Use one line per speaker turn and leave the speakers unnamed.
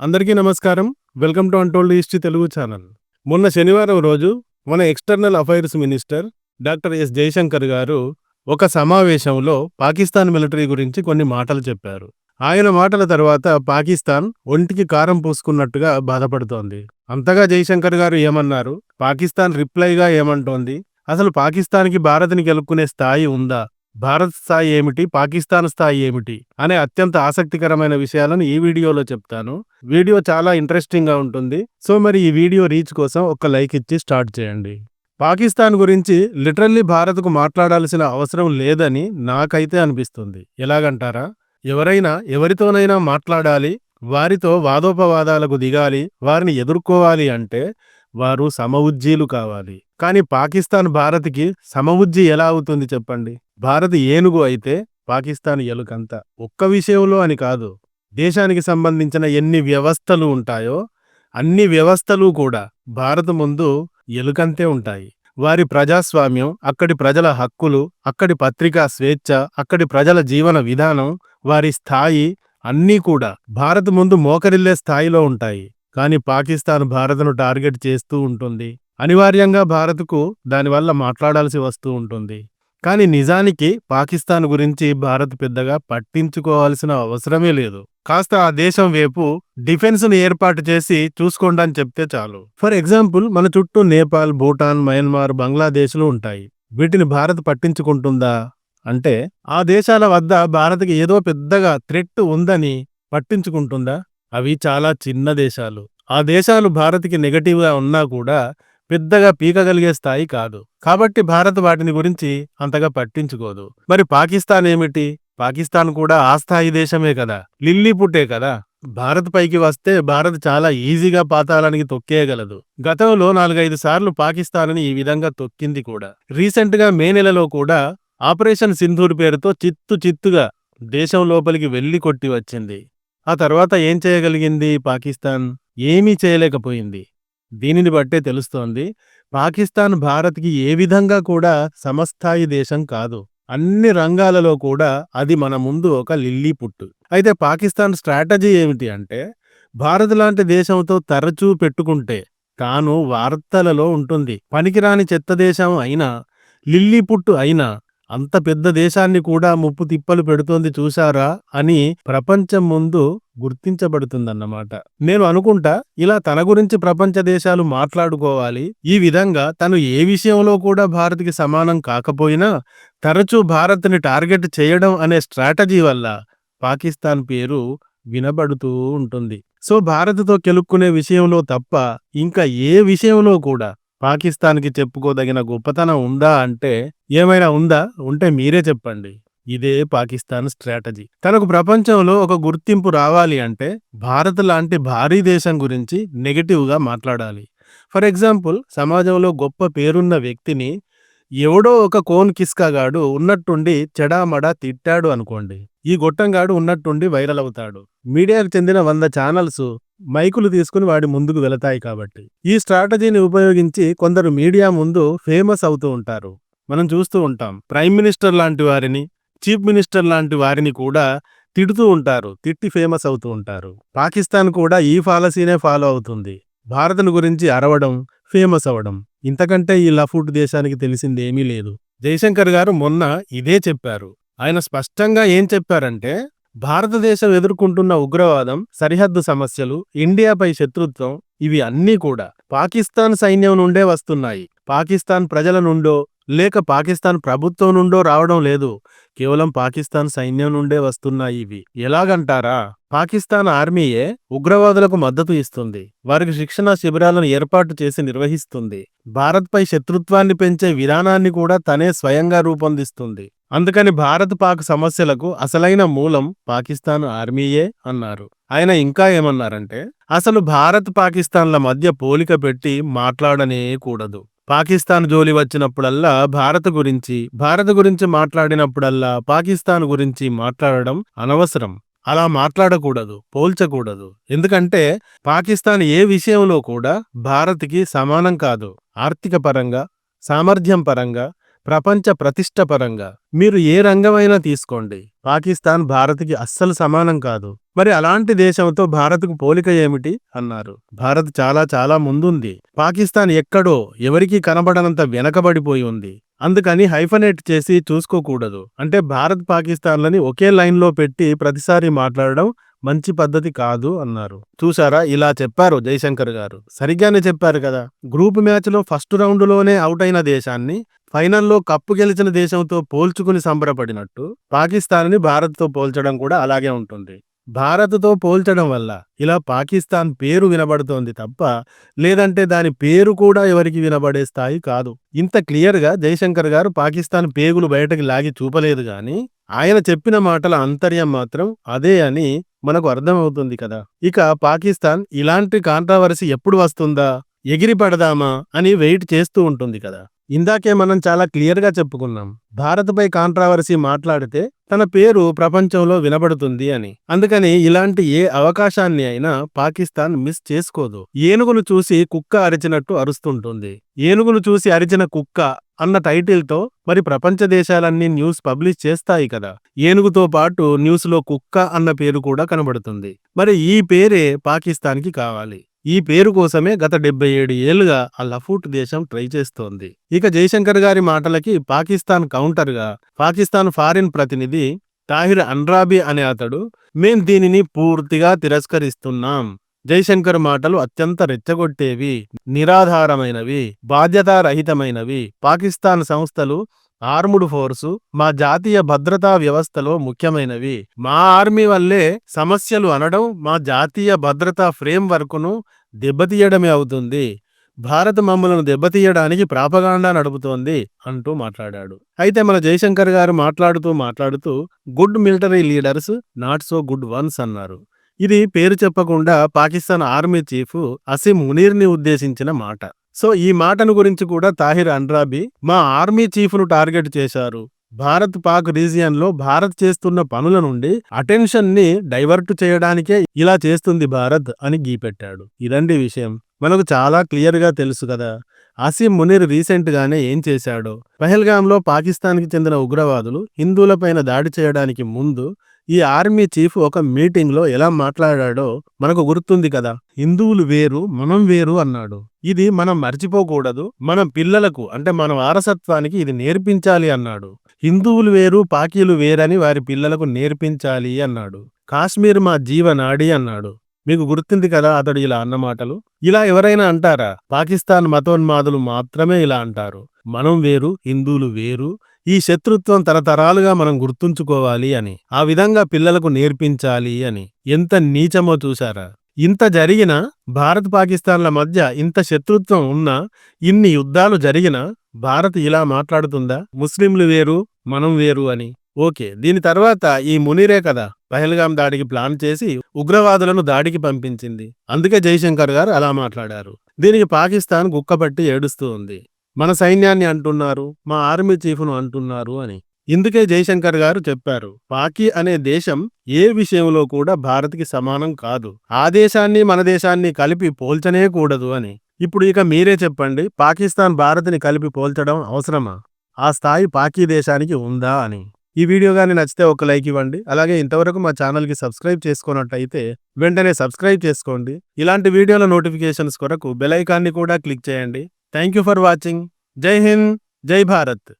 అందరికీ నమస్కారం. Welcome to untold history Telugu channel. మొన్న శనివారం రోజు మన external affairs minister doctor S Jaishankar garu ఒక సమావేశంలో పాకిస్తాన్ మిలిటరీ గురించి కొన్ని మాటలు చెప్పారు. ఆయన మాటల తర్వాత పాకిస్తాన్ ఒంటికి కారం పూసుకున్నట్టుగా బాధపడుతోంది. అంతగా జయశంకర్ గారు ఏమన్నారు? పాకిస్తాన్ రిప్లైగా ఏమంటోంది? అసలు పాకిస్తాన్కి భారత్ని గెలుపుకునే స్థాయి ఉందా? భారత్ స్థాయి ఏమిటి? పాకిస్తాన్ స్థాయి ఏమిటి? అనే అత్యంత ఆసక్తికరమైన విషయాలను ఈ వీడియోలో చెప్తాను. వీడియో చాలా ఇంట్రెస్టింగ్గా ఉంటుంది. సో మరి ఈ వీడియో రీచ్ కోసం ఒక లైక్ ఇచ్చి స్టార్ట్ చేయండి. పాకిస్తాన్ గురించి లిటరల్లీ భారత్కు మాట్లాడాల్సిన అవసరం లేదని నాకైతే అనిపిస్తుంది. ఎలాగంటారా? ఎవరైనా ఎవరితోనైనా మాట్లాడాలి వారితో వాదోపవాదాలకు దిగాలి వారిని ఎదుర్కోవాలి అంటే వారు సమవుజ్జీలు కావాలి. కానీ పాకిస్తాన్ భారత్కి సమవుజ్జి ఎలా అవుతుంది చెప్పండి? భారత్ ఏనుగు అయితే పాకిస్తాన్ ఎలుకంత. ఒక్క విషయంలో అని కాదు. దేశానికి సంబంధించిన ఎన్ని వ్యవస్థలు ఉంటాయో అన్ని వ్యవస్థలు కూడా భారత్ ముందు ఎలుకంతే ఉంటాయి. వారి ప్రజాస్వామ్యం అక్కడి ప్రజల హక్కులు అక్కడి పత్రికా స్వేచ్ఛ అక్కడి ప్రజల జీవన విధానం వారి స్థాయి అన్నీ కూడా భారత్ ముందు మోకరిల్లే స్థాయిలో ఉంటాయి. కానీ పాకిస్తాన్ భారత్ను టార్గెట్ చేస్తూ ఉంటుంది. అనివార్యంగా భారత్కు దానివల్ల మాట్లాడాల్సి వస్తూ ఉంటుంది. కానీ నిజానికి పాకిస్తాన్ గురించి భారత్ పెద్దగా పట్టించుకోవాల్సిన అవసరమే లేదు. కాస్త ఆ దేశం వైపు డిఫెన్స్ను ఏర్పాటు చేసి చూసుకోండి అని చెప్తే చాలు. ఫర్ ఎగ్జాంపుల్ మన చుట్టూ నేపాల్ భూటాన్ మయన్మార్ బంగ్లాదేశ్లు ఉంటాయి. వీటిని భారత్ పట్టించుకుంటుందా? అంటే ఆ దేశాల వద్ద భారత్కి ఏదో పెద్దగా థ్రెట్ ఉందని పట్టించుకుంటుందా? అవి చాలా చిన్న దేశాలు. ఆ దేశాలు భారత్కి నెగటివ్గా ఉన్నా కూడా పెద్దగా పీకగలిగే స్థాయి కాదు. కాబట్టి భారత్ వాటిని గురించి అంతగా పట్టించుకోదు. మరి పాకిస్తాన్ ఏమిటి? పాకిస్తాన్ కూడా ఆ స్థాయి దేశమే కదా. లిల్లీ పుట్టే కదా. భారత్ పైకి వస్తే భారత్ చాలా ఈజీగా పాతాళానికి తొక్కేయగలదు. గతంలో నాలుగైదు సార్లు పాకిస్తాన్ ఈ విధంగా తొక్కింది కూడా. రీసెంట్గా మే నెలలో కూడా ఆపరేషన్ సింధూర్ పేరుతో చిత్తు చిత్తుగా దేశం లోపలికి వెళ్ళి కొట్టి వచ్చింది ఆ తర్వాత ఏం చేయగలిగింది పాకిస్తాన్? ఏమీ చేయలేకపోయింది. దీనిని బట్టే తెలుస్తోంది పాకిస్తాన్ భారత్కి ఏ విధంగా కూడా సమస్థాయి దేశం కాదు. అన్ని రంగాలలో కూడా అది మన ముందు ఒక లిల్లీ పుట్టు. అయితే పాకిస్తాన్ స్ట్రాటజీ ఏమిటి అంటే భారత్ లాంటి దేశంతో తరచూ పెట్టుకుంటే తాను వార్తలలో ఉంటుంది. పనికిరాని చెత్త దేశం అయినా లిల్లీ పుట్టు అయినా అంత పెద్ద దేశాన్ని కూడా ముప్పు తిప్పలు పెడుతోంది చూశారా అని ప్రపంచం ముందు గుర్తించబడుతుందన్నమాట. నేను అనుకుంటా ఇలా తన గురించి ప్రపంచ దేశాలు మాట్లాడుకోవాలి. ఈ విధంగా తను ఏ విషయంలో కూడా భారత్కి సమానం కాకపోయినా తరచూ భారత్ని టార్గెట్ చేయడం అనే స్ట్రాటజీ వల్ల పాకిస్తాన్ పేరు వినబడుతూ ఉంటుంది. సో భారత్తో కెలుక్కునే విషయంలో తప్ప ఇంకా ఏ విషయంలో కూడా పాకిస్తాన్కి చెప్పుకోదగిన గొప్పతనం ఉందా అంటే ఏమైనా ఉందా? ఉంటే మీరే చెప్పండి. ఇదే పాకిస్తాన్ స్ట్రాటజీ. తనకు ప్రపంచంలో ఒక గుర్తింపు రావాలి అంటే భారత్ లాంటి భారీ దేశం గురించి నెగటివ్గా మాట్లాడాలి. ఫర్ ఎగ్జాంపుల్ సమాజంలో గొప్ప పేరున్న వ్యక్తిని ఎవడో ఒక కోన్ కిస్కాగాడు ఉన్నట్టుండి చెడామడా తిట్టాడు అనుకోండి. ఈ గొట్టంగాడు ఉన్నట్టుండి వైరల్ అవుతాడు. మీడియాకు చెందిన వంద ఛానల్స్ మైకులు తీసుకుని వాడి ముందుకు వెళతాయి కాబట్టి. ఈ స్ట్రాటజీని ఉపయోగించి కొందరు మీడియా ముందు ఫేమస్ అవుతూ ఉంటారు. మనం చూస్తూ ఉంటాం. ప్రైమ్ మినిస్టర్ లాంటి వారిని చీఫ్ మినిస్టర్ లాంటి వారిని కూడా తిడుతూ ఉంటారు. తిట్టి ఫేమస్ అవుతూ ఉంటారు. పాకిస్తాన్ కూడా ఈ పాలసీనే ఫాలో అవుతుంది. భారత్ను గురించి అరవడం ఫేమస్ అవ్వడం ఇంతకంటే ఈ లఫూట్ దేశానికి తెలిసింది ఏమీ లేదు. జయశంకర్ గారు మొన్న ఇదే చెప్పారు. ఆయన స్పష్టంగా ఏం చెప్పారంటే భారతదేశం ఎదుర్కొంటున్న ఉగ్రవాదం సరిహద్దు సమస్యలు ఇండియాపై శత్రుత్వం ఇవి అన్నీ కూడా పాకిస్తాన్ సైన్యం నుండే వస్తున్నాయి. పాకిస్తాన్ ప్రజల నుండో లేక పాకిస్తాన్ ప్రభుత్వం నుండో రావడం లేదు. కేవలం పాకిస్తాన్ సైన్యం నుండే వస్తున్నాయి ఇవి. ఎలాగంటారా? పాకిస్తాన్ ఆర్మీయే ఉగ్రవాదులకు మద్దతు ఇస్తుంది. వారికి శిక్షణ శిబిరాలను ఏర్పాటు చేసి నిర్వహిస్తుంది. భారత్పై శత్రుత్వాన్ని పెంచే విధానాన్ని కూడా తనే స్వయంగా రూపొందిస్తుంది. అందుకని భారత్ పాక్ సమస్యలకు అసలైన మూలం పాకిస్తాన్ ఆర్మీయే అన్నారు. ఆయన ఇంకా ఏమన్నారంటే అసలు భారత్ పాకిస్తాన్ల మధ్య పోలిక పెట్టి మాట్లాడనే కూడదు. పాకిస్తాన్ జోలి వచ్చినప్పుడల్లా భారత్ గురించి భారత్ గురించి మాట్లాడినప్పుడల్లా పాకిస్తాన్ గురించి మాట్లాడడం అనవసరం. అలా మాట్లాడకూడదు పోల్చకూడదు. ఎందుకంటే పాకిస్తాన్ ఏ విషయంలో కూడా భారత్కి సమానం కాదు. ఆర్థిక పరంగా సామర్థ్యం పరంగా ప్రపంచ ప్రతిష్ట పరంగా మీరు ఏ రంగమైనా తీసుకోండి. పాకిస్తాన్ భారత్కి అస్సలు సమానం కాదు. మరి అలాంటి దేశంతో భారత్కు పోలిక ఏమిటి? అన్నారు. భారత్ చాలా చాలా ముందుంది. పాకిస్తాన్ ఎక్కడో ఎవరికీ కనబడనంత వెనకబడిపోయి ఉంది. అందుకని హైఫనేట్ చేసి చూసుకోకూడదు. అంటే భారత్ పాకిస్తాన్లని ఒకే లైన్లో పెట్టి ప్రతిసారి మాట్లాడడం మంచి పద్ధతి కాదు అన్నారు. చూసారా ఇలా చెప్పారు జయశంకర్ గారు. సరిగ్గానే చెప్పారు కదా? గ్రూప్ మ్యాచ్లో ఫస్ట్ రౌండ్లోనే అవుట్ అయిన దేశాన్ని ఫైనల్లో కప్పు గెలిచిన దేశంతో పోల్చుకుని సంబరపడినట్టు పాకిస్తాన్ని భారత్తో పోల్చడం కూడా అలాగే ఉంటుంది. భారత్తో పోల్చడం వల్ల ఇలా పాకిస్తాన్ పేరు వినబడుతోంది తప్ప లేదంటే దాని పేరు కూడా ఎవరికి వినబడే స్థాయి కాదు. ఇంత క్లియర్గా జయశంకర్ గారు పాకిస్తాన్ పేగులు బయటకి లాగి చూపలేదు గాని ఆయన చెప్పిన మాటల అంతర్యం మాత్రం అదే అని మనకు అర్థమవుతుంది కదా. ఇక పాకిస్తాన్ ఇలాంటి కాంట్రవర్సీ ఎప్పుడు వస్తుందా? ఎగిరి పడదామా అని వెయిట్ చేస్తూ ఉంటుంది కదా. ఇందాకే మనం చాలా క్లియర్గా చెప్పుకున్నాం. భారత్పై కాంట్రావర్సీ మాట్లాడితే తన పేరు ప్రపంచంలో వినబడుతుంది అని. అందుకని ఇలాంటి ఏ అవకాశాన్ని అయినా పాకిస్తాన్ మిస్ చేసుకోదు. ఏనుగును చూసి కుక్క అరిచినట్టు అరుస్తుంటుంది. ఏనుగును చూసి అరిచిన కుక్క అన్న టైటిల్తో మరి ప్రపంచ దేశాలన్నీ న్యూస్ పబ్లిష్ చేస్తాయి కదా. ఏనుగుతో పాటు న్యూస్లో కుక్క అన్న పేరు కూడా కనబడుతుంది. మరి ఈ పేరే పాకిస్తాన్కి కావాలి. ఈ పేరు కోసమే గత డెబ్బై ఏడు ఏళ్ళుగా ఆ లఫూట్ దేశం ట్రై చేస్తోంది. ఇక జయశంకర్ గారి మాటలకి పాకిస్తాన్ కౌంటర్గా పాకిస్తాన్ ఫారిన్ ప్రతినిధి తాహిర్ అన్రాబీ అనే అతడు మేం దీనిని పూర్తిగా తిరస్కరిస్తున్నాం. జయశంకర్ మాటలు అత్యంత రెచ్చగొట్టేవి నిరాధారమైనవి బాధ్యతారహితమైనవి. పాకిస్తాన్ సంస్థలు ఆర్ముడ్ ఫోర్సు మా జాతీయ భద్రతా వ్యవస్థలో ముఖ్యమైనవి. మా ఆర్మీ వల్లే సమస్యలు అనడం మా జాతీయ భద్రతా ఫ్రేమ్ వర్క్ను దెబ్బతీయడమే అవుతుంది. భారత్ మమ్మలను దెబ్బతీయడానికి ప్రాపగాండా నడుపుతోంది అంటూ మాట్లాడాడు. అయితే మన జయశంకర్ గారు మాట్లాడుతూ మాట్లాడుతూ good military leaders not so good ones అన్నారు. ఇది పేరు చెప్పకుండా పాకిస్తాన్ ఆర్మీ చీఫ్ అసిమ్ మునీర్ని ఉద్దేశించిన మాట. సో ఈ మాటను గురించి కూడా తాహిర్ అండ్రాబీ మా ఆర్మీ చీఫ్ను టార్గెట్ చేశారు. భారత్ పాక్ రీజియన్లో భారత్ చేస్తున్న పనుల నుండి అటెన్షన్ని డైవర్ట్ చేయడానికే ఇలా చేస్తుంది భారత్ అని గీపెట్టాడు. ఇదండి విషయం. మనకు చాలా క్లియర్గా తెలుసు కదా. అసీం మునీర్ రీసెంట్గానే ఏం చేశాడో? పహల్గామ్లో పాకిస్తాన్కి చెందిన ఉగ్రవాదులు హిందువులపైన దాడి చేయడానికి ముందు ఈ ఆర్మీ చీఫ్ ఒక మీటింగ్లో ఎలా మాట్లాడాడో మనకు గుర్తుంది కదా. హిందువులు వేరు మనం వేరు అన్నాడు. ఇది మనం మర్చిపోకూడదు మన పిల్లలకు అంటే మన వారసత్వానికి ఇది నేర్పించాలి అన్నాడు. హిందువులు వేరు పాకీలు వేరని వారి పిల్లలకు నేర్పించాలి అన్నాడు. కాశ్మీర్ మా జీవనాడి అన్నాడు. మీకు గుర్తుంది కదా అతడు ఇలా అన్న మాటలు? ఇలా ఎవరైనా అంటారా? పాకిస్తాన్ మతోన్మాదులు మాత్రమే ఇలా అంటారు. మనం వేరు హిందువులు వేరు ఈ శత్రుత్వం తరతరాలుగా మనం గుర్తుంచుకోవాలి అని ఆ విధంగా పిల్లలకు నేర్పించాలి అని ఎంత నీచమో చూశారా. ఇంత జరిగినా భారత్ పాకిస్తాన్ల మధ్య ఇంత శత్రుత్వం ఉన్నా ఇన్ని యుద్ధాలు జరిగినా భారత్ ఇలా మాట్లాడుతుందా. ముస్లింలు వేరు మనం వేరు అని. ఓకే దీని తర్వాత ఈ మునిరే కదా పహల్గాం దాడికి ప్లాన్ చేసి ఉగ్రవాదులను దాడికి పంపించింది. అందుకే జైశంకర్ గారు అలా మాట్లాడారు. దీనికి పాకిస్తాన్ గుక్కపట్టి ఏడుస్తూ ఉంది. మన సైన్యాన్ని అంటున్నారు మా ఆర్మీ చీఫ్ను అంటున్నారు అని. ఇందుకే జైశంకర్ గారు చెప్పారు పాకీ అనే దేశం ఏ విషయంలో కూడా భారత్కి సమానం కాదు. ఆ దేశాన్ని మన దేశాన్ని కలిపి పోల్చనే కూడదు అని. ఇప్పుడు ఇక మీరే చెప్పండి పాకిస్తాన్ భారత్ని కలిపి పోల్చడం అవసరమా? ఆ స్థాయి పాకీ దేశానికి ఉందా అని. ఈ వీడియో కానీ నచ్చితే ఒక లైక్ ఇవ్వండి అలాగే ఇంతవరకు మా ఛానల్కి సబ్స్క్రైబ్ చేసుకున్నట్టయితే వెంటనే సబ్స్క్రైబ్ చేసుకోండి. ఇలాంటి వీడియోల నోటిఫికేషన్స్ కొరకు బెల్ ఐకాన్ని కూడా క్లిక్ చేయండి. Thank you for watching Jai Hind Jai Bharat